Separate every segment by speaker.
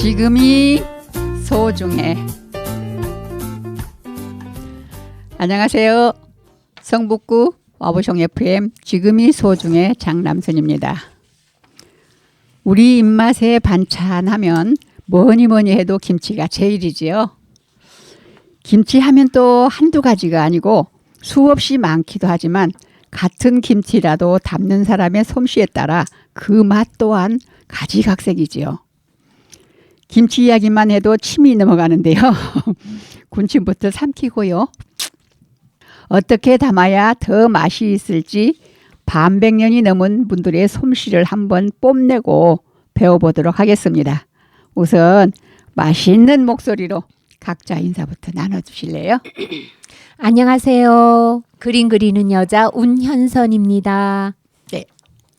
Speaker 1: 지금이 소중해. 안녕하세요. 성북구 와보숑 FM 지금이 소중해 장남선입니다. 우리 입맛에 반찬하면 뭐니 뭐니 해도 김치가 제일이지요. 김치 하면 또 한두 가지가 아니고 수없이 많기도 하지만 같은 김치라도 담는 사람의 솜씨에 따라 그 맛 또한 가지각색이지요. 김치 이야기만 해도 침이 넘어가는데요. 군침부터 삼키고요. 어떻게 담아야 더 맛이 있을지 반백년이 넘은 분들의 솜씨를 한번 뽐내고 배워보도록 하겠습니다. 우선 맛있는 목소리로 각자 인사부터 나눠주실래요?
Speaker 2: 안녕하세요. 그림 그리는 여자 운현선입니다.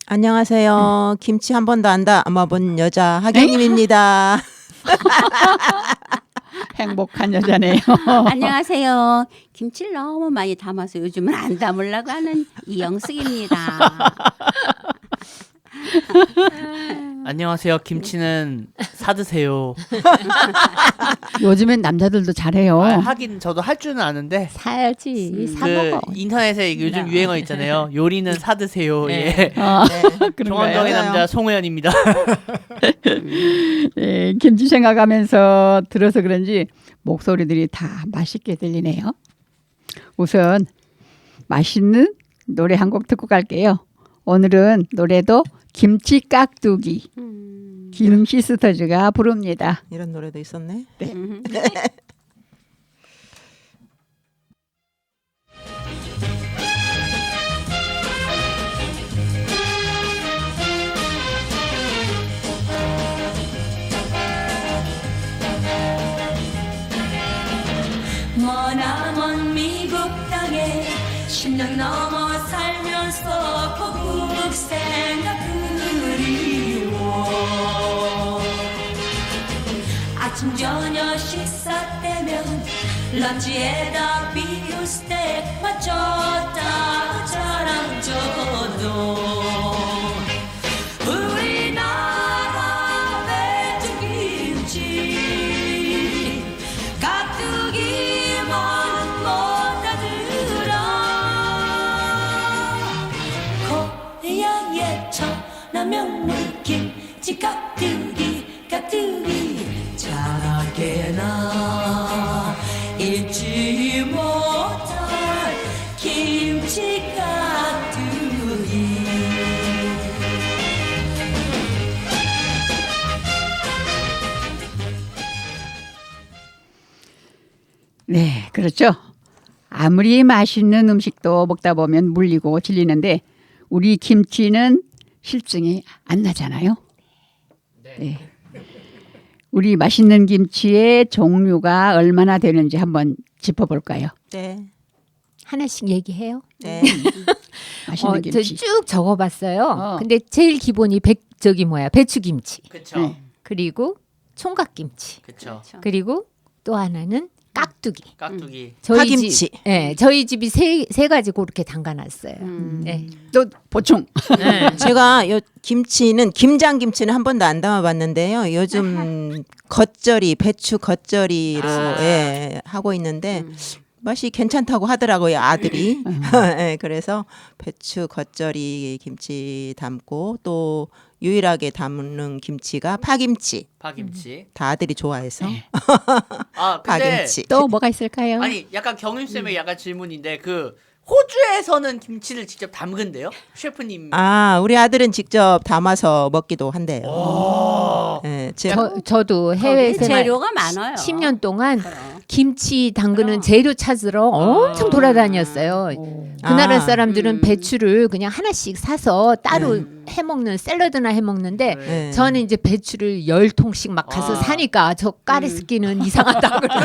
Speaker 3: 안녕하세요. 김치 한 번도 안 담아본 여자 하경님입니다.
Speaker 1: 행복한 여자네요.
Speaker 4: 안녕하세요. 김치를 너무 많이 담아서 요즘은 안 담으려고 하는 이영숙입니다.
Speaker 5: 안녕하세요. 김치는 사드세요.
Speaker 1: 요즘엔 남자들도 잘해요.
Speaker 5: 아, 하긴 저도 할 줄은 아는데
Speaker 2: 사야지. 사
Speaker 5: 그
Speaker 2: 먹어.
Speaker 5: 인터넷에 요즘 유행어 있잖아요. 요리는 사드세요. 예.
Speaker 1: 아,
Speaker 3: 네.
Speaker 1: 그런가요?
Speaker 5: 정원동의
Speaker 3: 맞아요.
Speaker 5: 남자 송혜연입니다.
Speaker 1: 예, 김치 생각하면서 들어서 그런지 목소리들이 다 맛있게 들리네요. 우선 맛있는 노래 한 곡 듣고 갈게요. 오늘은 노래도 김치 깍두기 김 시스터즈가 부릅니다.
Speaker 3: 이런 노래도 있었네.
Speaker 4: 음.
Speaker 6: 머나먼 미국 땅에 10년 넘어 살면서 아침 저녁 식사 때면 런치에다 비우스텍 맞췄다
Speaker 1: 네, 그렇죠. 아무리 맛있는 음식도 먹다 보면 물리고 질리는데 우리 김치는 실증이 안 나잖아요. 네. 우리 맛있는 김치의 종류가 얼마나 되는지 한번 짚어볼까요?
Speaker 3: 네.
Speaker 2: 하나씩 얘기해요.
Speaker 3: 네.
Speaker 1: 맛있는
Speaker 2: 어,
Speaker 1: 김치.
Speaker 2: 저쭉 적어봤어요.
Speaker 1: 어.
Speaker 2: 근데 제일 기본이 백 저기 뭐야 배추김치.
Speaker 5: 그쵸.
Speaker 1: 네.
Speaker 2: 그리고 총각김치.
Speaker 5: 그쵸.
Speaker 2: 그리고 또 하나는 깍두기.
Speaker 5: 깍두기.
Speaker 2: 저희
Speaker 3: 파김치.
Speaker 2: 집, 네, 저희 집이 세, 세 가지 그렇게 담가놨어요.
Speaker 4: 음.
Speaker 2: 네.
Speaker 1: 또 보충.
Speaker 3: 제가 요 김치는 김장 김치는 한 번도 안 담아봤는데요. 요즘 겉절이 배추 겉절이로
Speaker 5: 아.
Speaker 3: 예, 하고 있는데 맛이 괜찮다고 하더라고요 아들이. 예, 그래서 배추 겉절이 김치 담고 또 유일하게 담는 김치가 파김치.
Speaker 5: 파김치.
Speaker 3: 다 아들이 좋아해서
Speaker 1: 네.
Speaker 5: 아 근데
Speaker 3: 파김치.
Speaker 1: 또 뭐가 있을까요?
Speaker 5: 아니 약간 경임 쌤의 약간 질문인데 그 호주에서는 김치를 직접 담근대요? 셰프님.
Speaker 3: 아 우리 아들은 직접 담아서 먹기도 한대요.
Speaker 5: 오.
Speaker 3: 예, 제가
Speaker 2: 저, 저도 해외
Speaker 4: 거기
Speaker 2: 생활
Speaker 4: 재료가 많아요.
Speaker 2: 10년 동안
Speaker 4: 그럼.
Speaker 2: 김치 담그는
Speaker 4: 그럼.
Speaker 2: 재료 찾으러 엄청 돌아다녔어요. 그 나라
Speaker 3: 아.
Speaker 2: 사람들은
Speaker 4: 음.
Speaker 2: 배추를 그냥 하나씩 사서 따로 해 먹는 샐러드나 해 먹는데
Speaker 3: 네.
Speaker 2: 저는 이제 배추를 열 통씩 막 가서
Speaker 5: 아.
Speaker 2: 사니까 저 까레스키는 이상하다 그러고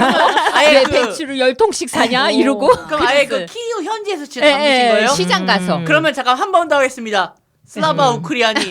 Speaker 5: 아예
Speaker 2: 왜
Speaker 5: 그-
Speaker 2: 배추를 열 통씩 사냐
Speaker 5: 어.
Speaker 2: 이러고
Speaker 5: 그럼 아예 그. 키우 현지에서 직접
Speaker 2: 예,
Speaker 5: 담그신
Speaker 2: 예,
Speaker 5: 거예요?
Speaker 2: 시장 가서
Speaker 3: 음.
Speaker 5: 그러면 잠깐 한 번 더 하겠습니다. 슬라바 우크리아니.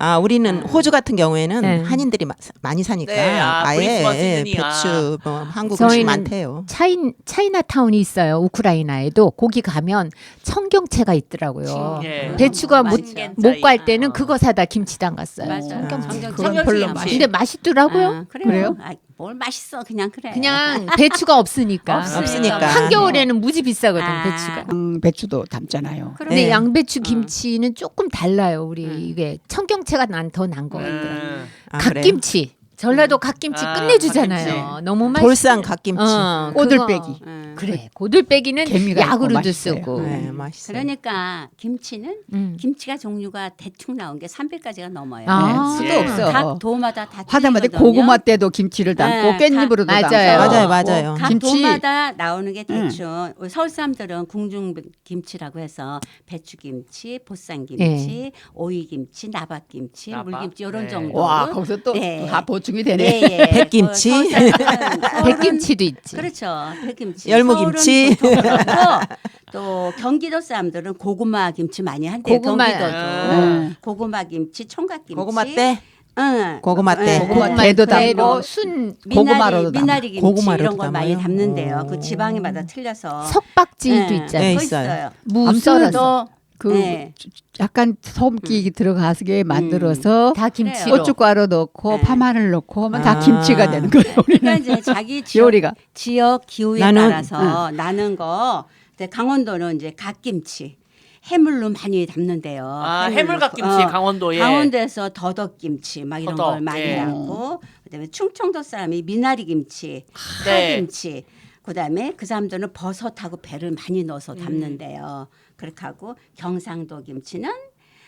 Speaker 3: 아 우리는 호주 같은 경우에는
Speaker 2: 네.
Speaker 3: 한인들이 마, 많이 사니까
Speaker 5: 네, 아,
Speaker 3: 아예 예,
Speaker 5: 아.
Speaker 3: 배추 뭐 한국 음식
Speaker 2: 저희는
Speaker 3: 많대요.
Speaker 2: 차인 차이나타운이 있어요. 우크라이나에도 거기 가면 청경채가 있더라고요.
Speaker 5: 예.
Speaker 2: 배추가 못
Speaker 4: 맛있겠다,
Speaker 2: 못갈
Speaker 4: 이.
Speaker 2: 때는 그거 사다 김치당 갔어요.
Speaker 4: 맞아요.
Speaker 3: 청경채.
Speaker 4: 청경채
Speaker 1: 별로
Speaker 4: 김치.
Speaker 1: 맛이-
Speaker 2: 근데 맛있더라고요.
Speaker 4: 아, 그래요?
Speaker 1: 그래요?
Speaker 4: 아, 뭘 맛있어 그냥 그래.
Speaker 2: 그냥 배추가 없으니까.
Speaker 3: 없으니까.
Speaker 2: 한겨울에는 무지 비싸거든
Speaker 4: 아.
Speaker 2: 배추가.
Speaker 1: 음, 배추도 담잖아요.
Speaker 4: 그럼
Speaker 2: 근데
Speaker 3: 네.
Speaker 2: 양배추 김치는 조금 달라요. 우리
Speaker 4: 음.
Speaker 2: 이게 청경채가 난 더난것 같더라고요.
Speaker 5: 음.
Speaker 3: 아, 그래요?
Speaker 2: 갓김치. 전라도 갓김치
Speaker 5: 아,
Speaker 2: 끝내주잖아요.
Speaker 5: 갓김치.
Speaker 2: 너무 맛있.
Speaker 3: 돌산 갓김치.
Speaker 2: 어,
Speaker 1: 꼬들빼기.
Speaker 2: 그거.
Speaker 4: 음.
Speaker 2: 그래. 고들빼기는
Speaker 1: 개미가 있고
Speaker 2: 약으로도
Speaker 1: 맛있어요.
Speaker 2: 쓰고.
Speaker 3: 네, 맛있어요.
Speaker 4: 그러니까 김치는
Speaker 2: 음.
Speaker 4: 김치가 종류가 대충 나온 게 300가지가 넘어요.
Speaker 2: 아.
Speaker 1: 네, 수도
Speaker 5: 예.
Speaker 1: 없어.
Speaker 4: 각 도마다 다
Speaker 1: 하다못해
Speaker 4: 틀리거든요.
Speaker 1: 고구마 때도 김치를 담고
Speaker 4: 네,
Speaker 1: 깻잎으로도
Speaker 2: 맞아요.
Speaker 1: 담고.
Speaker 3: 맞아요, 맞아요.
Speaker 4: 각
Speaker 1: 김치.
Speaker 4: 도마다 나오는 게 대충 우리 서울 사람들은 궁중 김치라고 해서 배추김치, 보쌈김치, 오이김치, 나박김치,
Speaker 5: 나박?
Speaker 4: 물김치 이런
Speaker 5: 네.
Speaker 4: 정도.
Speaker 1: 와 거기서 또
Speaker 4: 네.
Speaker 1: 다 보충이 되네.
Speaker 4: 예, 예.
Speaker 3: 백김치.
Speaker 4: 어, 서울 사람들은- 서울은
Speaker 2: 백김치도 있지.
Speaker 4: 그렇죠. 백김치.
Speaker 3: 열무김치.
Speaker 4: 서울은 보통 그렇고 또 경기도 사람들은 고구마 김치 많이 한대요.
Speaker 2: 고구마.
Speaker 4: 경기도도
Speaker 1: 음.
Speaker 4: 고구마 김치, 총각김치.
Speaker 3: 고구마 때
Speaker 4: 응.
Speaker 3: 고구마 때.
Speaker 4: 응.
Speaker 1: 고구마 때도
Speaker 2: 그래도
Speaker 1: 담고
Speaker 2: 순
Speaker 1: 고구마로도
Speaker 4: 미나리,
Speaker 1: 담아.
Speaker 4: 미나리 김치
Speaker 3: 고구마로도
Speaker 4: 이런 걸 많이
Speaker 3: 담아요?
Speaker 4: 담는데요. 그
Speaker 3: 오.
Speaker 4: 지방에마다 틀려서.
Speaker 2: 석박지도
Speaker 4: 예.
Speaker 2: 있잖아요.
Speaker 3: 네,
Speaker 4: 또
Speaker 3: 있어요.
Speaker 2: 무
Speaker 1: 아무튼
Speaker 2: 썰어서
Speaker 4: 또
Speaker 1: 그
Speaker 4: 네.
Speaker 1: 약간 소금기 들어가게 만들어서
Speaker 2: 다 김치로.
Speaker 1: 고춧가루 넣고
Speaker 4: 네.
Speaker 1: 파마늘 넣고 하면 다
Speaker 3: 아.
Speaker 1: 김치가 되는 거예요. 우리는
Speaker 4: 그러니까 이제 자기 지역,
Speaker 1: 요리가
Speaker 4: 지역 기후에
Speaker 3: 나는-
Speaker 4: 따라서 나는 거. 근데 강원도는 이제 갓김치. 해물로 많이 담는데요.
Speaker 5: 아
Speaker 4: 해물로.
Speaker 5: 해물갓김치
Speaker 4: 어,
Speaker 5: 강원도에
Speaker 4: 강원도에서 더덕김치 막 이런
Speaker 5: 더덕,
Speaker 4: 걸 많이
Speaker 5: 예.
Speaker 4: 담고 그다음에 충청도 사람이 미나리 김치,
Speaker 5: 네.
Speaker 4: 파김치. 그다음에 그 사람들은 버섯하고 배를 많이 넣어서
Speaker 5: 음.
Speaker 4: 담는데요. 그렇게 하고 경상도 김치는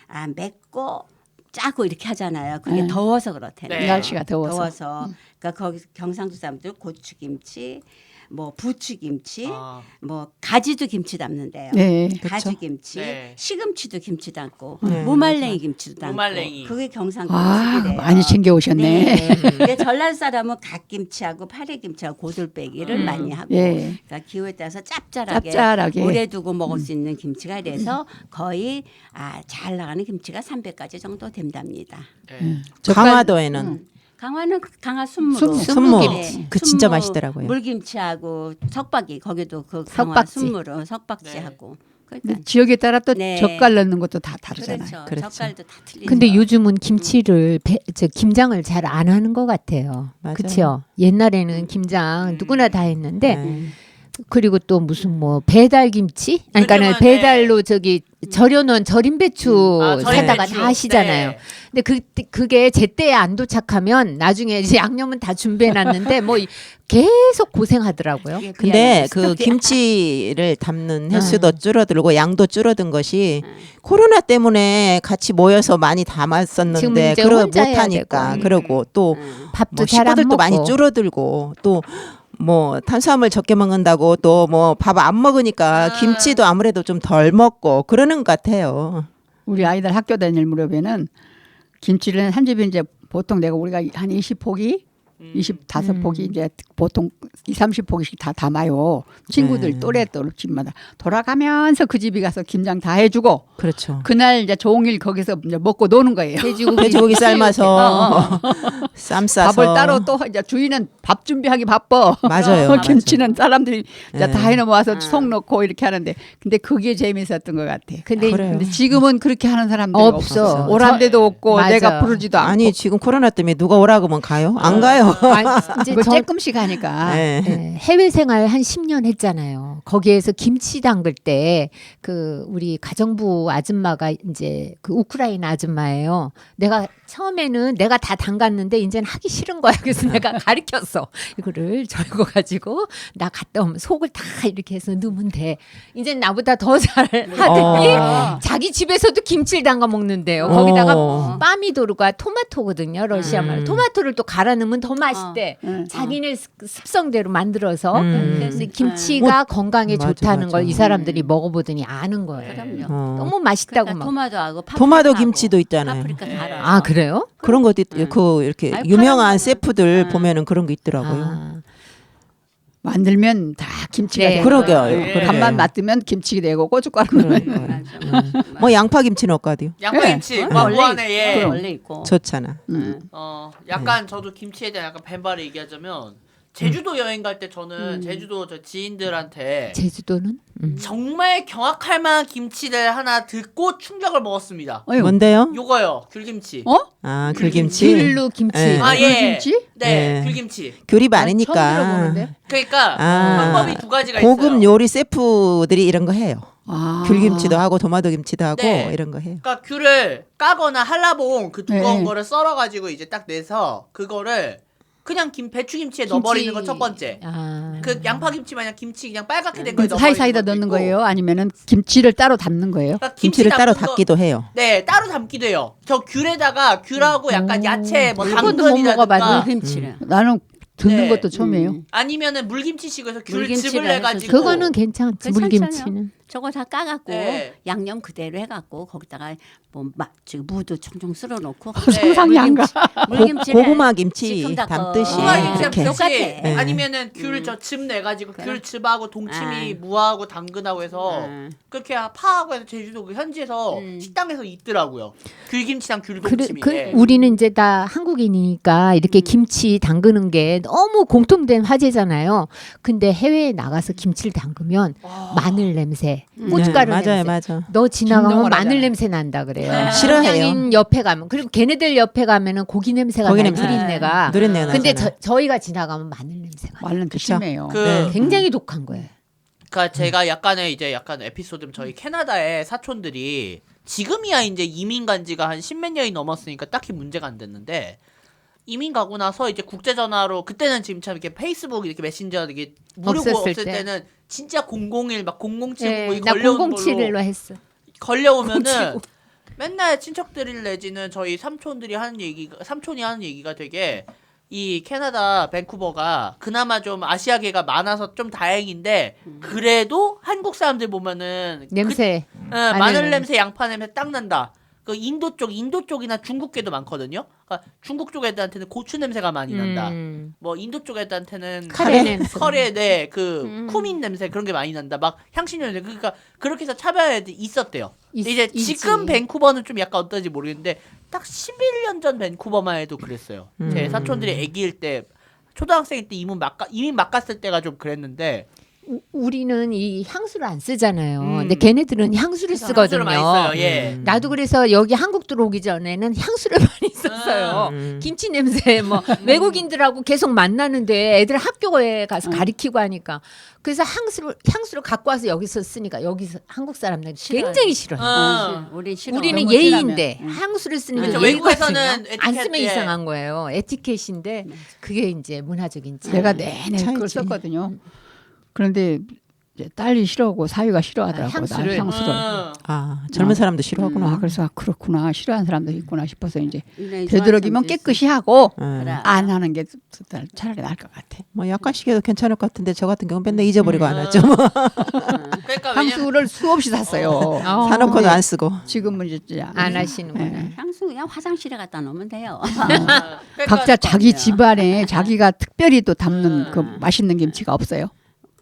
Speaker 4: 아 맵고 짜고 이렇게 하잖아요. 그게
Speaker 1: 네.
Speaker 4: 더워서 그렇대요.
Speaker 5: 네.
Speaker 1: 날씨가 더워서.
Speaker 4: 더워서. 그러니까 거기 경상도 사람들 고추김치, 뭐 부추김치,
Speaker 5: 아,
Speaker 4: 뭐 가지도 김치 담는데요.
Speaker 1: 네.
Speaker 4: 가지 김치,
Speaker 5: 네.
Speaker 4: 시금치도 김치 담고
Speaker 3: 네,
Speaker 4: 무말랭이 김치도 담고
Speaker 5: 무말랭이.
Speaker 4: 그게 경상도
Speaker 1: 아
Speaker 4: 음식이래요.
Speaker 1: 많이 챙겨 오셨네.
Speaker 4: 네. 근데 전라도 사람은 갓김치하고 파래김치하고 고들빼기를
Speaker 5: 음.
Speaker 4: 많이 하고
Speaker 1: 예.
Speaker 4: 그러니까 기호에 따라서 짭짤하게,
Speaker 1: 짭짤하게.
Speaker 4: 오래 두고 먹을 수 있는 김치가 돼서 거의 아, 잘 나가는 김치가 300가지 정도 된답니다.
Speaker 5: 네.
Speaker 3: 강화도에는
Speaker 4: 음. 강화는 강화 순무로
Speaker 1: 순-
Speaker 3: 순무.
Speaker 4: 네.
Speaker 3: 그 진짜
Speaker 4: 순무,
Speaker 3: 맛있더라고요.
Speaker 4: 물김치하고 석박이 거기도 그 강화
Speaker 2: 석박지.
Speaker 4: 순무로 석박지하고 그러니까
Speaker 1: 근데 지역에 따라 또
Speaker 4: 네.
Speaker 1: 젓갈 넣는 것도 다 다르잖아요.
Speaker 4: 그렇죠.
Speaker 3: 그렇죠.
Speaker 4: 젓갈도 다 틀리죠.
Speaker 2: 근데 요즘은 김치를 배, 저 김장을 잘 안 하는 것 같아요.
Speaker 3: 맞아요.
Speaker 2: 그렇죠. 옛날에는 김장 누구나 다 했는데
Speaker 3: 네.
Speaker 2: 그리고 또 무슨 뭐 배달 김치? 아니, 그러니까는
Speaker 5: 요즘은,
Speaker 2: 배달로 저기 절여놓은 절임 배추
Speaker 5: 아, 절임
Speaker 2: 사다가
Speaker 5: 배추.
Speaker 2: 다 하시잖아요.
Speaker 5: 네.
Speaker 2: 근데 그 그게 제때에 안 도착하면 나중에 이제 양념은 다 준비해놨는데 뭐 이- 계속 고생하더라고요.
Speaker 4: 이게
Speaker 3: 근데. 그 김치를 담는 횟수도
Speaker 2: 음.
Speaker 3: 줄어들고 양도 줄어든 것이
Speaker 4: 음.
Speaker 3: 코로나 때문에 같이 모여서 많이
Speaker 2: 지금
Speaker 3: 담았었는데
Speaker 2: 이제
Speaker 3: 그러
Speaker 2: 혼자 해야
Speaker 3: 못하니까
Speaker 4: 되고.
Speaker 3: 그러고 또
Speaker 4: 음.
Speaker 2: 밥도
Speaker 3: 뭐
Speaker 2: 잘안
Speaker 3: 식구들도. 많이 줄어들고 또 뭐 탄수화물 적게 먹는다고 또 뭐 밥 안 먹으니까
Speaker 4: 아.
Speaker 3: 김치도 아무래도 좀 덜 먹고 그러는 것 같아요.
Speaker 1: 우리 아이들 학교 다닐 무렵에는 김치를 한 집에 이제 보통 내가 우리가 한 20포기,
Speaker 5: 음.
Speaker 1: 25포기 이제 보통 2, 30포기씩 다 담아요. 친구들
Speaker 3: 네.
Speaker 1: 또래 또래 집마다 돌아가면서 그 집에 가서 김장 다 해주고
Speaker 3: 그렇죠.
Speaker 1: 그날 이제 종일 거기서 이제 먹고 노는 거예요.
Speaker 2: 돼지고기,
Speaker 3: 돼지고기 삶아서 쌈 싸서
Speaker 1: 밥을 따로 또 이제 주인은 밥 준비하기 바빠.
Speaker 3: 맞아요.
Speaker 1: 어, 김치는 사람들이 이제
Speaker 3: 네.
Speaker 1: 다 해놓아서
Speaker 4: 아.
Speaker 1: 속 넣고 이렇게 하는데 근데 그게 재밌었던 것 같아.
Speaker 2: 근데
Speaker 3: 그래요.
Speaker 1: 근데 지금은 그렇게 하는 사람들이
Speaker 2: 없어.
Speaker 1: 없어. 오란 데도 없고
Speaker 2: 맞아.
Speaker 1: 내가 부르지도 않고.
Speaker 3: 아니 지금 코로나 때문에 누가 오라고 하면 가요? 안 가요.
Speaker 2: 아니, 이제
Speaker 1: 그
Speaker 2: 저,
Speaker 1: 조금씩 하니까.
Speaker 3: 네.
Speaker 2: 네, 해외 생활 한 10년 했잖아요. 거기에서 김치 담글 때 그 우리 가정부 아줌마가 이제 그 우크라이나 아줌마예요. 내가 처음에는 내가 다 담갔는데 이제는 하기 싫은 거야. 그래서 내가 가르쳤어. 이거를 절고 가지고 나 갔다 오면 속을 다 이렇게 해서 넣으면 돼. 이제 나보다 더 잘 하더니
Speaker 3: 어.
Speaker 2: 자기 집에서도 김치를 담가 먹는데요. 거기다가
Speaker 3: 어.
Speaker 2: 빠미도르가 토마토거든요. 러시아 말.
Speaker 3: 음.
Speaker 2: 토마토를 또 갈아 넣으면 더 맛있대.
Speaker 1: 응.
Speaker 2: 자기네 습- 습성대로 만들어서
Speaker 3: 음.
Speaker 2: 그래서
Speaker 4: 음.
Speaker 2: 김치가 건강에
Speaker 3: 맞아,
Speaker 2: 좋다는
Speaker 3: 맞아.
Speaker 2: 걸 이 사람들이 먹어보더니 아는 거예요.
Speaker 4: 그럼요.
Speaker 3: 어.
Speaker 2: 너무 맛있다고
Speaker 4: 그러니까
Speaker 2: 막.
Speaker 4: 토마토하고 파프리카하고
Speaker 3: 토마토 김치도 있잖아요.
Speaker 4: 파프리카 다 알아요.
Speaker 2: 아 그래요?
Speaker 3: 그런 것도 있-
Speaker 4: 음.
Speaker 3: 그 이렇게
Speaker 4: 아니,
Speaker 3: 유명한 셰프들
Speaker 4: 음.
Speaker 3: 보면은 그런 거 있더라고요.
Speaker 2: 아.
Speaker 1: 만들면 다 김치가
Speaker 2: 네.
Speaker 1: 되고
Speaker 3: 그러게요.
Speaker 5: 네.
Speaker 3: 그러게요.
Speaker 1: 간만 맞으면 김치 되고 고춧가루 넣으면
Speaker 3: 그러니까요. 뭐 양파 김치 넣을까요?
Speaker 5: 양파김치
Speaker 1: 네.
Speaker 5: 뭐
Speaker 4: 원래
Speaker 5: 무한에 예.
Speaker 4: 원래 있고.
Speaker 3: 좋잖아.
Speaker 1: 음.
Speaker 5: 어 약간 저도 김치에 대한 약간 밴발을 얘기하자면 제주도 여행 갈 때 저는 제주도 저 지인들한테
Speaker 2: 제주도는 음.
Speaker 5: 정말 경악할 만한 김치를 하나 듣고 충격을 먹었습니다.
Speaker 1: 어휴,
Speaker 3: 뭔데요?
Speaker 5: 요거요 귤김치.
Speaker 1: 어?
Speaker 3: 아 귤김치.
Speaker 2: 귤로 김치.
Speaker 3: 네.
Speaker 5: 아 예.
Speaker 1: 귤김치?
Speaker 5: 네,
Speaker 3: 네.
Speaker 5: 귤김치.
Speaker 3: 귤이
Speaker 1: 처음
Speaker 3: 많으니까.
Speaker 1: 들어보는데?
Speaker 5: 그러니까
Speaker 3: 아,
Speaker 5: 방법이 두 가지가
Speaker 3: 고급
Speaker 5: 있어요.
Speaker 3: 요리 셰프들이 이런 거 해요.
Speaker 1: 아.
Speaker 3: 귤김치도 하고 토마토 김치도 하고
Speaker 5: 네.
Speaker 3: 이런 거 해요.
Speaker 5: 그러니까 귤을 까거나 한라봉 그 두꺼운
Speaker 1: 네.
Speaker 5: 거를 썰어 가지고 이제 딱 내서 그거를 그냥 김 배추김치에
Speaker 2: 김치.
Speaker 5: 넣어버리는 거 첫 번째.
Speaker 2: 아.
Speaker 5: 그 양파김치 마냥 김치 그냥 빨갛게 된 거에
Speaker 1: 그
Speaker 5: 넣어
Speaker 1: 사이사이다 넣는 거예요? 아니면은 김치를 따로 담는 거예요?
Speaker 5: 그러니까 김치
Speaker 3: 김치를 따로
Speaker 5: 담근 거-
Speaker 3: 담기도 해요.
Speaker 5: 네, 따로 담기도 해요. 저 귤에다가 귤하고 약간 야채
Speaker 2: 뭐한 번도 못
Speaker 5: 당근이라든가
Speaker 2: 먹어봤네.
Speaker 4: 김치를.
Speaker 1: 나는 듣는
Speaker 5: 네.
Speaker 1: 것도 처음이에요.
Speaker 4: 음.
Speaker 5: 아니면은 물김치식에서 귤
Speaker 4: 물김치를
Speaker 5: 즙을 내 가지고
Speaker 2: 그거는 괜찮지
Speaker 4: 괜찮잖아요.
Speaker 2: 물김치는.
Speaker 4: 저거 다 까갖고
Speaker 5: 네.
Speaker 4: 양념 그대로 해갖고 거기다가 뭐막 무도 총총 쓸어놓고
Speaker 5: 네.
Speaker 1: 상상이 안 가.
Speaker 4: 물김치
Speaker 3: 고, 구마 김치 담듯이
Speaker 4: 거-
Speaker 5: 고구마김치
Speaker 3: 이렇게.
Speaker 4: 똑같아.
Speaker 5: 똑같이 아니면은 귤 저즙 내 가지고 귤 즙하고 동치미 무하고 당근하고 해서
Speaker 4: 음.
Speaker 5: 그렇게 파하고 해서 제주도 그 현지에서
Speaker 4: 음.
Speaker 5: 식당에서 있더라고요. 귤김치랑
Speaker 2: 그래,
Speaker 5: 귤동치미.
Speaker 2: 그,
Speaker 5: 예.
Speaker 2: 우리는 이제 다 한국인이니까 이렇게
Speaker 4: 음.
Speaker 2: 김치 담그는 게 너무 공통된 화제잖아요. 근데 해외에 나가서 김치를 담그면
Speaker 5: 와.
Speaker 2: 마늘 냄새,
Speaker 4: 음.
Speaker 2: 고춧가루
Speaker 3: 네, 맞아요,
Speaker 2: 냄새.
Speaker 3: 맞아.
Speaker 2: 너 지나가면
Speaker 1: 진동을
Speaker 2: 마늘
Speaker 1: 하잖아요.
Speaker 2: 냄새 난다 그래요.
Speaker 5: 네.
Speaker 3: 싫어해요.
Speaker 2: 한양인 옆에 가면 그리고 걔네들 옆에 가면은 고기 냄새가
Speaker 3: 고기
Speaker 2: 나요.
Speaker 3: 냄새.
Speaker 2: 누린내가.
Speaker 3: 누린내가
Speaker 2: 근데
Speaker 3: 나잖아요.
Speaker 2: 저, 저희가 지나가면 마늘 냄새가 나요.
Speaker 1: 말은
Speaker 3: 그쵸.
Speaker 1: 심해요.
Speaker 5: 그
Speaker 3: 네.
Speaker 2: 굉장히 독한 거예요.
Speaker 5: 그러니까 제가 약간의 이제 약간 에피소드는 저희 캐나다의 사촌들이 지금이야 이제 이민 간 지가 한 십몇 년이 넘었으니까 딱히 문제가 안 됐는데 이민 가고 나서 이제 국제 전화로 그때는 지금 참 이렇게 페이스북 이렇게 메신저 이게 무료고
Speaker 2: 없었을
Speaker 5: 없을
Speaker 2: 때.
Speaker 5: 때는 진짜 001 막 007
Speaker 2: 네, 뭐나
Speaker 5: 걸려오는
Speaker 2: 007로
Speaker 5: 걸로
Speaker 2: 했어.
Speaker 5: 걸려오면은 맨날 친척들 내지는 저희 삼촌들이 하는 얘기가 삼촌이 하는 얘기가 되게 이 캐나다 밴쿠버가 그나마 좀 아시아계가 많아서 좀 다행인데 그래도 한국 사람들 보면은
Speaker 2: 냄새.
Speaker 5: 그, 어, 마늘
Speaker 2: 냄새.
Speaker 5: 냄새, 양파 냄새 딱 난다. 그 인도 쪽, 인도 쪽이나 중국계도 많거든요. 그러니까 중국 쪽 애들한테는 고추 냄새가 많이 난다.
Speaker 2: 음.
Speaker 5: 뭐 인도 쪽 애들한테는
Speaker 2: 카레 냄새.
Speaker 5: 커리에 네그
Speaker 2: 음.
Speaker 5: 쿠민 냄새 그런 게 많이 난다. 막 향신료 냄새. 그러니까 그렇게 해서 차별이 있었대요.
Speaker 2: 있-
Speaker 5: 이제
Speaker 2: 있지.
Speaker 5: 지금 밴쿠버는 좀 약간 어떤지 모르겠는데 딱 11년 전 밴쿠버만 해도 그랬어요. 제
Speaker 3: 음.
Speaker 5: 사촌들이 아기일 때 초등학생일 때 이민 막 가- 이민 막 갔을 때가 좀 그랬는데
Speaker 2: 우- 우리는 이 향수를 안 쓰잖아요.
Speaker 5: 음.
Speaker 2: 근데 걔네들은 향수를 쓰거든요.
Speaker 5: 향수를 많이 써요. 예.
Speaker 3: 음.
Speaker 2: 나도 그래서 여기 한국 들어오기 전에는 향수를 많이 썼어요.
Speaker 3: 음.
Speaker 2: 김치 냄새 뭐 외국인들하고 계속 만나는데 애들 학교에 가서 가리키고 하니까 그래서 향수를 향수를 갖고 와서 여기서 쓰니까 여기서 한국 사람들
Speaker 4: 싫어요.
Speaker 2: 굉장히 싫어요.
Speaker 5: 어.
Speaker 4: 우리 싫어.
Speaker 2: 우리는
Speaker 1: 너무
Speaker 2: 예의인데
Speaker 1: 진하면.
Speaker 2: 향수를 쓰는 게
Speaker 5: 그렇죠.
Speaker 2: 예의거든요.
Speaker 5: 외국에서는
Speaker 2: 안
Speaker 5: 에티켓,
Speaker 2: 쓰면
Speaker 5: 예.
Speaker 2: 이상한 거예요. 에티켓인데 그게 이제 문화적인 차이.
Speaker 1: 내가 내내 그걸
Speaker 3: 차이지.
Speaker 1: 썼거든요. 그런데 이제 딸이 싫어하고 사위가 싫어하더라고.
Speaker 2: 아, 향수를.
Speaker 1: 나 향수를.
Speaker 5: 어.
Speaker 3: 아 젊은 사람도 싫어하구나.
Speaker 1: 아, 그래서 아, 그렇구나 싫어하는 사람도 있구나 싶어서 이제 되도록이면 깨끗이 하고
Speaker 3: 음.
Speaker 1: 안 하는 게 차라리 나을 것 같아.
Speaker 3: 뭐 약간씩 해도 괜찮을 것 같은데 저 같은 경우 는 맨날 잊어버리고 안 하죠.
Speaker 5: 음. 그러니까
Speaker 1: 향수를 수없이 샀어요.
Speaker 2: 어.
Speaker 3: 사놓고도
Speaker 1: 네.
Speaker 3: 안 쓰고.
Speaker 1: 지금은 이제
Speaker 2: 안 하시는구나.
Speaker 1: 예.
Speaker 4: 향수 그냥 화장실에 갖다 놓으면 돼요.
Speaker 5: 그러니까
Speaker 1: 각자 자기
Speaker 4: 그럼요.
Speaker 1: 집안에 자기가 특별히 또 담는
Speaker 5: 음.
Speaker 1: 그 맛있는 김치가 없어요.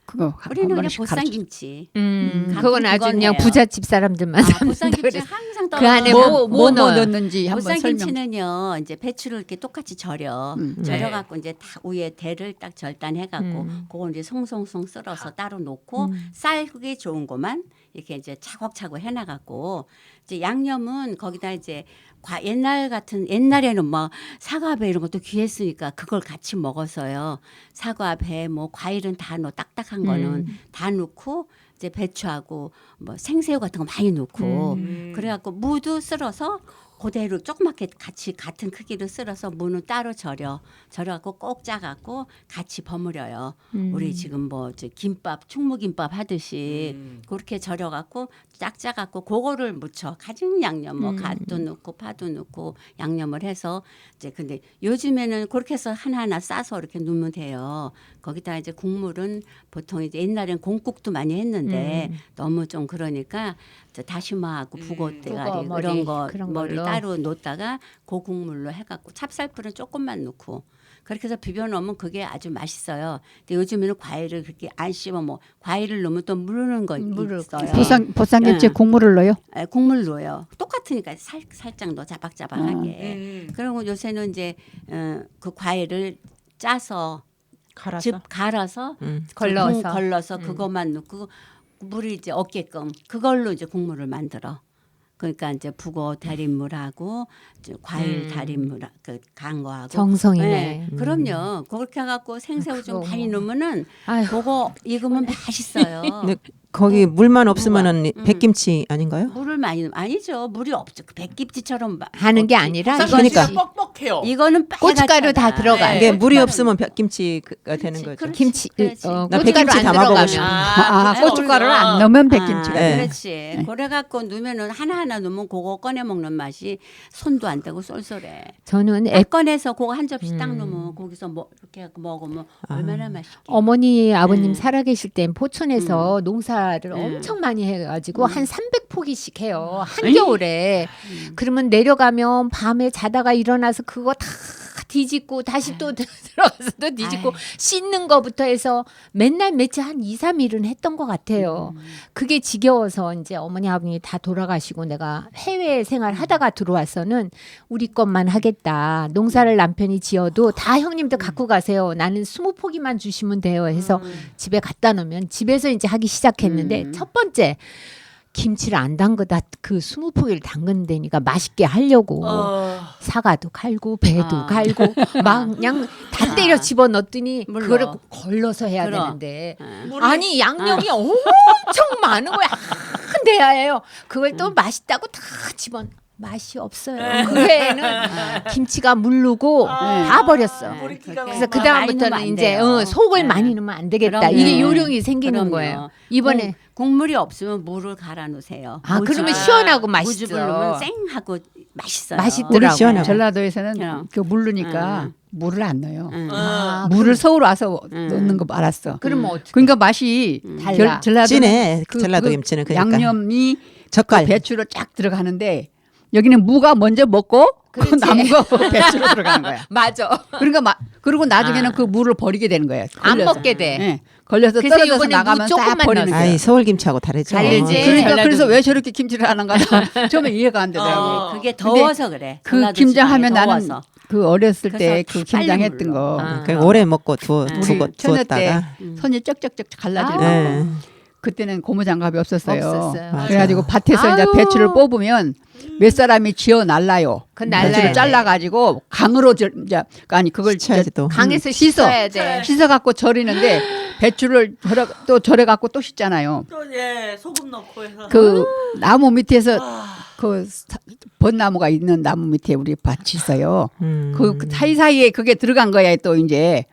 Speaker 1: 그거 한
Speaker 4: 우리는 그냥. 보쌈김치.
Speaker 2: 음,
Speaker 4: 음,
Speaker 2: 그건 아주
Speaker 4: 가끔
Speaker 2: 그냥 부잣집 사람들만
Speaker 4: 아,
Speaker 2: 담는다
Speaker 4: 보쌈김치
Speaker 2: 그래서.
Speaker 4: 항상
Speaker 2: 그 안에
Speaker 4: 떨어져.
Speaker 2: 뭐-
Speaker 1: 뭐, 뭐, 뭐
Speaker 2: 넣어요?
Speaker 1: 넣는지 한번 설명.
Speaker 4: 보쌈김치는요 이제 배추를 이렇게 똑같이 절여
Speaker 1: 음.
Speaker 4: 절여갖고 이제 다 위에 대를 딱 절단해갖고
Speaker 2: 음.
Speaker 4: 그걸 이제 송송송 썰어서 따로 놓고
Speaker 2: 음.
Speaker 4: 쌀국이 좋은 것만 이렇게 이제 차곡차곡 해놔갖고 이제 양념은 거기다 이제 과 옛날 같은 옛날에는 뭐 사과배 이런 것도 귀했으니까 그걸 같이 먹어서요 사과배 뭐 과일은 다 넣어 딱딱한 거는
Speaker 2: 음.
Speaker 4: 다 넣고 이제 배추하고 뭐 생새우 같은 거 많이 넣고
Speaker 5: 음.
Speaker 4: 그래갖고 무도 쓸어서 그대로 조그맣게 같이 같은 크기로 쓸어서 무는 따로 절여 절여갖고 꼭 짜갖고 같이 버무려요.
Speaker 2: 음.
Speaker 4: 우리 지금 뭐 김밥 충무김밥 하듯이
Speaker 5: 음.
Speaker 4: 그렇게 절여갖고 짝 짜갖고 그거를 묻혀 가진 양념 뭐
Speaker 2: 음.
Speaker 4: 갓도 넣고 파도 넣고 양념을 해서 이제 근데 요즘에는 그렇게 해서 하나하나 싸서 이렇게 넣으면 돼요. 거기다 이제 국물은 보통 이제 옛날엔 공국도 많이 했는데
Speaker 2: 음.
Speaker 4: 너무 좀 그러니까 저 다시마하고
Speaker 5: 음.
Speaker 4: 북어 대가리
Speaker 2: 북어 머리,
Speaker 4: 그런 거
Speaker 2: 그런
Speaker 4: 머리
Speaker 2: 걸로.
Speaker 4: 따로 놓다가 그 국물로 해갖고 찹쌀풀은 조금만 넣고 그렇게 해서 비벼 넣으면 그게 아주 맛있어요. 근데 요즘에는 과일을 그렇게 안 씹어 뭐 과일을 넣으면 또 무르는 거
Speaker 2: 물을
Speaker 4: 있어요.
Speaker 1: 보쌈 보쌈김치
Speaker 4: 예.
Speaker 1: 국물을 넣어요.
Speaker 4: 에, 국물 넣어요. 똑같으니까 살 살짝 더 자박자박하게.
Speaker 5: 음.
Speaker 4: 그리고 요새는 이제 어, 그 과일을 짜서
Speaker 3: 갈아서.
Speaker 4: 즙 갈아서
Speaker 3: 음.
Speaker 2: 걸러서.
Speaker 4: 국- 걸러서
Speaker 2: 음.
Speaker 4: 그것만 넣고 물이 이제 없게끔 그걸로 이제 국물을 만들어. 그러니까 이제 북어 달인물하고 과일
Speaker 2: 음.
Speaker 4: 달인물 그 간 거하고.
Speaker 2: 정성이네.
Speaker 4: 네, 그럼요. 그렇게 해갖고 생새우 좀
Speaker 2: 그거
Speaker 4: 많이
Speaker 2: 뭐.
Speaker 4: 넣으면은
Speaker 2: 아유,
Speaker 4: 그거 익으면 맛있어요.
Speaker 3: 거기 물만 없으면은
Speaker 4: 음.
Speaker 3: 백김치 아닌가요?
Speaker 4: 물을 많이 넣- 아니죠. 물이 없죠. 그 백김치처럼 마-
Speaker 2: 하는 게. 아니라
Speaker 5: 사실
Speaker 3: 그러니까.
Speaker 5: 진짜 뻑뻑해요.
Speaker 4: 이거는
Speaker 2: 고춧가루 다
Speaker 4: 빨갛잖아.
Speaker 5: 네.
Speaker 3: 이게 물이 없으면 백김치가 되는
Speaker 4: 그렇지,
Speaker 3: 거죠.
Speaker 4: 그렇지.
Speaker 2: 김치
Speaker 4: 그렇지.
Speaker 2: 어,
Speaker 3: 나
Speaker 2: 고춧가루
Speaker 3: 백김치
Speaker 2: 안
Speaker 3: 먹어보고
Speaker 2: 들어가면
Speaker 3: 싶어.
Speaker 1: 아,
Speaker 4: 그렇구나.
Speaker 1: 고춧가루를 안 넣으면 백김치가
Speaker 4: 아,
Speaker 3: 네.
Speaker 4: 그렇지. 그래 갖고 넣으면은 하나 하나 넣으면 그거 꺼내 먹는 맛이 손도 안 대고 쏠쏠해.
Speaker 2: 저는
Speaker 4: 딱
Speaker 2: 애,
Speaker 4: 꺼내서 그거 한 접시 딱
Speaker 2: 음.
Speaker 4: 넣으면 거기서 뭐 이렇게 해갖고 먹으면
Speaker 3: 아.
Speaker 4: 얼마나 맛있게.
Speaker 2: 어머니 아버님
Speaker 4: 음.
Speaker 2: 살아계실 땐 포천에서 농사 를
Speaker 4: 음.
Speaker 2: 엄청 많이 해가지고
Speaker 4: 음.
Speaker 2: 한 300포기씩 해요 한겨울에 그러면 내려가면 밤에 자다가 일어나서 그거 다 뒤집고 다시 또 들어가서 또 뒤집고 씻는 거부터 해서 맨날 며칠 한 2, 3일은 했던 것 같아요.
Speaker 4: 음.
Speaker 2: 그게 지겨워서 이제 어머니 아버님이 다 돌아가시고 내가 해외 생활 하다가 들어와서는 우리 것만 하겠다. 농사를 남편이 지어도 다 형님들 갖고 가세요. 나는 스무 포기만 주시면 돼요. 해서 집에 갖다 놓으면 집에서 이제 하기 시작했는데
Speaker 4: 음.
Speaker 2: 첫 번째 김치를 안 담그다 그 스무 포기를 담근다니까 맛있게 하려고
Speaker 5: 어.
Speaker 2: 사과도 갈고 배도
Speaker 4: 아.
Speaker 2: 갈고 막 그냥 다 때려
Speaker 4: 아.
Speaker 2: 집어 넣었더니
Speaker 4: 물러.
Speaker 2: 그거를 걸러서 해야
Speaker 4: 그럼.
Speaker 2: 되는데
Speaker 4: 아.
Speaker 2: 아니 양념이 엄청 많은 거야 한 대야예요 그걸
Speaker 4: 음.
Speaker 2: 또 맛있다고 다 집어 맛이 없어요
Speaker 5: 네.
Speaker 2: 그 외에는 김치가 물르고
Speaker 5: 아.
Speaker 2: 다 버렸어
Speaker 5: 기가
Speaker 4: 그렇게
Speaker 2: 그래서 그
Speaker 4: 많이 넣으면
Speaker 2: 다음부터는
Speaker 4: 안
Speaker 2: 이제
Speaker 4: 돼요.
Speaker 2: 어, 속을
Speaker 4: 네.
Speaker 2: 많이 넣으면 안 되겠다
Speaker 4: 그럼요.
Speaker 2: 이게 요령이 생기는
Speaker 4: 그럼요.
Speaker 2: 거예요 이번에
Speaker 4: 국- 국물이 없으면 물을 갈아 놓으세요.
Speaker 2: 아 그러면
Speaker 5: 아.
Speaker 2: 시원하고
Speaker 4: 무즙을 넣으면
Speaker 2: 맛있어
Speaker 4: 쌩하고 맛있어요.
Speaker 2: 맛있더라고요.
Speaker 3: 물이 시원하고.
Speaker 1: 전라도에서는
Speaker 4: 그럼.
Speaker 1: 그 물르니까
Speaker 4: 음.
Speaker 1: 물을 안 넣어요.
Speaker 4: 응.
Speaker 2: 아,
Speaker 1: 물을 서울 와서
Speaker 4: 음.
Speaker 1: 넣는 거 알았어.
Speaker 2: 그러면 어떻게
Speaker 1: 그러니까 맛이
Speaker 2: 달라.
Speaker 1: 결- 전라도
Speaker 3: 진해
Speaker 1: 그-
Speaker 3: 전라도
Speaker 1: 그
Speaker 3: 김치는 그러니까
Speaker 1: 양념이
Speaker 3: 젓갈
Speaker 1: 배추로 쫙 들어가는데 여기는 무가 먼저 먹고 그
Speaker 2: 그렇지.
Speaker 1: 나무가 배추로 들어가는 거야.
Speaker 2: 맞아
Speaker 1: 그러니까 마, 그리고 나중에는
Speaker 2: 아.
Speaker 1: 그 물을 버리게 되는 거야.
Speaker 2: 안
Speaker 1: 걸려서.
Speaker 2: 먹게 돼
Speaker 1: 예. 걸려서
Speaker 2: 그래서
Speaker 1: 떨어져서
Speaker 2: 무
Speaker 1: 나가면 싹
Speaker 2: 조금만
Speaker 1: 버리는 거야.
Speaker 3: 아이 서울 김치하고 다르죠.
Speaker 2: 다르지.
Speaker 1: 그러니까
Speaker 2: 전라도
Speaker 1: 그래서 왜 저렇게 김치를 하는가 처음에 이해가 안 되더라고.
Speaker 5: 어.
Speaker 4: 그게
Speaker 1: 근데
Speaker 4: 더워서 그래.
Speaker 1: 그
Speaker 4: 전라도
Speaker 1: 김장 하면
Speaker 4: 지방이
Speaker 1: 나는
Speaker 4: 더워서.
Speaker 1: 그 어렸을 때 그
Speaker 4: 그래서 빨리
Speaker 1: 김장 했던
Speaker 4: 물러.
Speaker 1: 거
Speaker 2: 아.
Speaker 3: 그러니까 오래 먹고 두어
Speaker 4: 우리
Speaker 3: 두고
Speaker 1: 처녀 때
Speaker 3: 두었다가
Speaker 1: 손이 쩍쩍쩍 갈라지고
Speaker 2: 아.
Speaker 3: 예.
Speaker 1: 그때는 고무장갑이 없었어요.
Speaker 2: 없었어요.
Speaker 3: 맞아.
Speaker 1: 그래가지고 밭에서 이제
Speaker 2: 아유.
Speaker 1: 배추를 뽑으면 몇 사람이 지어 날라요.
Speaker 2: 날라야
Speaker 1: 배추를
Speaker 2: 돼. 잘라가지고
Speaker 1: 잘라 가지고 강으로 절, 이제 아니 그걸
Speaker 3: 씻어야지 또.
Speaker 2: 강에서
Speaker 1: 씻어.
Speaker 2: 씻어야 돼
Speaker 1: 씻어 갖고 절이는데 배추를 절여, 또 절여 갖고 또 씻잖아요.
Speaker 5: 또 예 소금 넣고 해서
Speaker 1: 그 나무 밑에서
Speaker 5: 아,
Speaker 1: 그 사- 벚나무가 있는 나무 밑에 우리 밭이 있어요.
Speaker 3: 음.
Speaker 1: 그 사이사이에 그게 들어간 거야 또 이제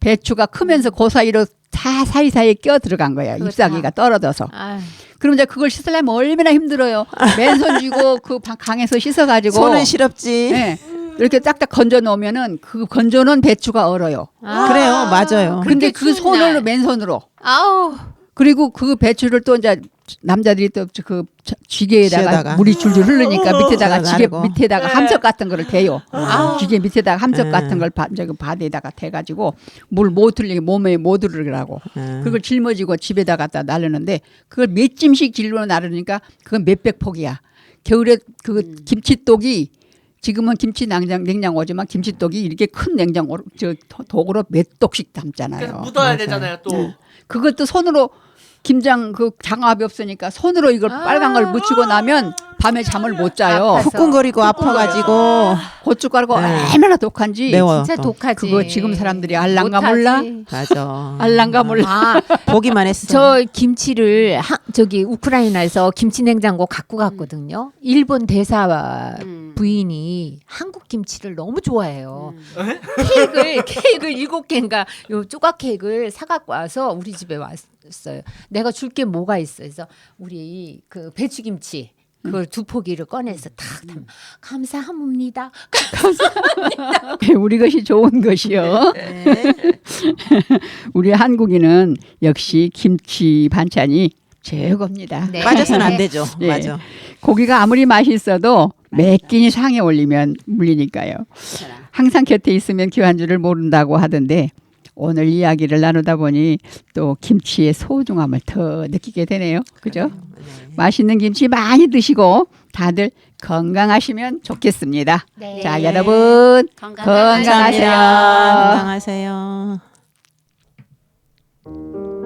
Speaker 1: 배추가 크면서 그 사이로 다 사이사이에 껴 들어간 거야 잎사귀가 떨어져서
Speaker 2: 아유,
Speaker 1: 그럼 이제 그걸 씻으려면 얼마나 힘들어요 맨손 쥐고 그 방- 강에서 씻어가지고
Speaker 3: 손은 시렵지.
Speaker 1: 예, 이렇게 딱딱 건져 놓으면은 그 건져 놓은 배추가 얼어요
Speaker 2: 아.
Speaker 3: 그래요, 맞아요.
Speaker 1: 근데
Speaker 2: 그
Speaker 1: 손으로
Speaker 2: 날.
Speaker 1: 맨손으로
Speaker 2: 아우
Speaker 1: 그리고 그 배추를 또 이제 남자들이 또그 쥐개에다가
Speaker 3: 쥐에다가.
Speaker 1: 물이 줄줄 흐르니까 밑에다가
Speaker 3: 쥐가
Speaker 1: 쥐개
Speaker 3: 나르고.
Speaker 1: 밑에다가
Speaker 5: 네.
Speaker 1: 함석 같은 거를 대요.
Speaker 2: 아우.
Speaker 1: 쥐개 밑에다가 함석
Speaker 3: 네.
Speaker 1: 같은 걸 바, 저기 바디에다가 대가지고 물못 틀리게 몸에 못 들으라고
Speaker 3: 예.
Speaker 1: 그걸 짊어지고 집에다 갖다 나르는데 그걸 몇 찜씩 질러 나르니까 그건 몇백 폭이야. 겨울에 그
Speaker 2: 음.
Speaker 1: 김치독이 지금은 김치 냉장 냉장고지만 김치독이 이렇게 큰 냉장고 저 도- 독으로 몇 독씩 담잖아요.
Speaker 5: 그래서 묻어야
Speaker 3: 맞아요.
Speaker 5: 되잖아요 또
Speaker 1: 그것도 손으로 김장 그 장갑이 없으니까 손으로 이걸
Speaker 2: 아.
Speaker 1: 빨간 걸 묻히고 나면 밤에 잠을 못 자요.
Speaker 2: 아파서.
Speaker 3: 쿵쿵거리고 아파가지고
Speaker 1: 고춧가루가
Speaker 3: 네.
Speaker 1: 얼마나 독한지
Speaker 3: 매워.
Speaker 2: 진짜
Speaker 3: 또.
Speaker 2: 독하지
Speaker 1: 그거 지금 사람들이 알랑가
Speaker 2: 못하지.
Speaker 1: 몰라?
Speaker 3: 맞아.
Speaker 1: 알랑가 몰라.
Speaker 2: 아,
Speaker 3: 보기만 했어.
Speaker 2: 저 김치를 하, 저기 우크라이나에서 김치 냉장고 갖고 갔거든요. 일본 대사
Speaker 4: 음.
Speaker 2: 부인이 한국 김치를 너무 좋아해요.
Speaker 4: 음.
Speaker 2: 케이크를 케이크를 일곱 개인가 요 조각 케이크를 사 갖고 와서 우리 집에 왔 어요. 내가 줄 게 뭐가 있어? 그래서 우리 그 배추김치 그걸 두 포기를 꺼내서 탁 담. 감사합니다.
Speaker 1: 우리 것이 좋은 것이요.
Speaker 3: 네.
Speaker 1: 우리 한국인은 역시 김치 반찬이 최고입니다.
Speaker 2: 네.
Speaker 3: 빠져서는 안 되죠.
Speaker 1: 예.
Speaker 3: 맞아.
Speaker 1: 고기가 아무리 맛있어도 몇 끼니 상에 올리면 물리니까요. 항상 곁에 있으면 귀한 줄을 모른다고 하던데 오늘 이야기를 나누다 보니 또 김치의 소중함을 더 느끼게 되네요. 그죠? 네. 맛있는 김치 많이 드시고 다들 건강하시면 좋겠습니다.
Speaker 2: 네.
Speaker 1: 자, 여러분
Speaker 4: 건강하세요.
Speaker 1: 건강하세요.
Speaker 3: 건강하세요.